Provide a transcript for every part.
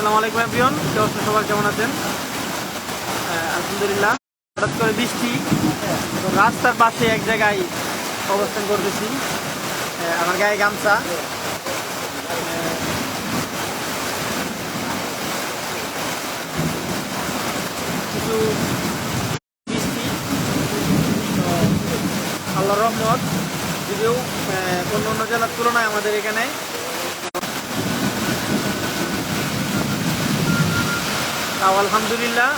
আসসালামু আলাইকুম এভরিওয়ান কেউ আছেন সবাই কেমন আছেন? আলহামদুলিল্লাহ। হঠাৎ করে বৃষ্টি। রাস্তার পাশে এক জায়গায় অবস্থান করতেছি। আমার গায়ে গামছা। কিছু বৃষ্টি। তো, আল্লাহর রহমত। যদিও অন্য অন্য জেলার তুলনায় আমাদের এখানে তাও আলহামদুলিল্লাহ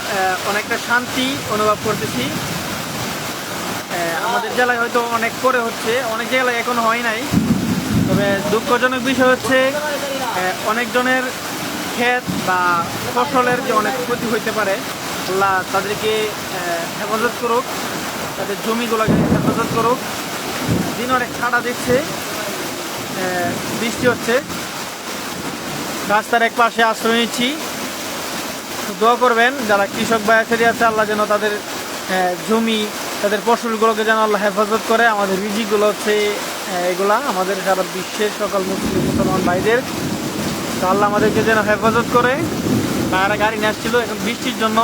অনেকটা শান্তি অনুভব করতেছি। আমাদের জেলায় হয়তো অনেক পরে হচ্ছে, অনেক জেলায় এখনও হয় নাই। তবে দুঃখজনক বিষয় হচ্ছে অনেকজনের ক্ষেত বা ফসলের যে অনেক ক্ষতি হইতে পারে, আল্লাহ তাদেরকে হেফাজত করুক, তাদের জমিগুলোকে হেফাজত করুক। দিন অনেক ঠান্ডা দিচ্ছে বৃষ্টি হচ্ছে। রাস্তার এক পাশে আশ্রয় নিচ্ছি। দোয়া করবেন, যারা কৃষক ভাই ফেরি আছে, আল্লাহ যেন তাদের জমি, তাদের ফসলগুলোকে যেন আল্লাহ হেফাজত করে। আমাদের রিজিকগুলো হচ্ছে এগুলা, আমাদের সারা বিশ্বের সকল মুসলিম, মুসলমান ভাইদের। তো আল্লাহ আমাদেরকে যেন হেফাজত করে। তারা গাড়ি নিয়ে আসছিল, এখন বৃষ্টির জন্য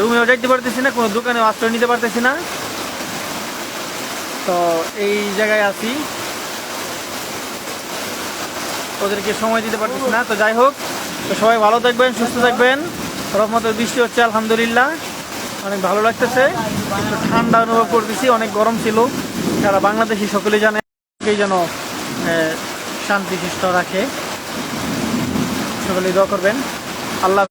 রুমেও যাইতে পারতেছি না, কোনো দোকানেও আশ্রয় নিতে পারতেছি না। তো এই জায়গায় আছি। ওদেরকে সময় দিতে পারতেছি না। তো যাই হোক, তো সবাই ভালো থাকবেন, সুস্থ থাকবেন। রহমতের বৃষ্টি হচ্ছে, আলহামদুলিল্লাহ। অনেক ভালো লাগতেছে। একটু ঠান্ডা অনুভব করতেছি, অনেক গরম ছিল। যারা বাংলাদেশি সকলে জানে যেন শান্তি সুস্থ রাখে। সকলে দোয়া করবেন। আল্লাহ।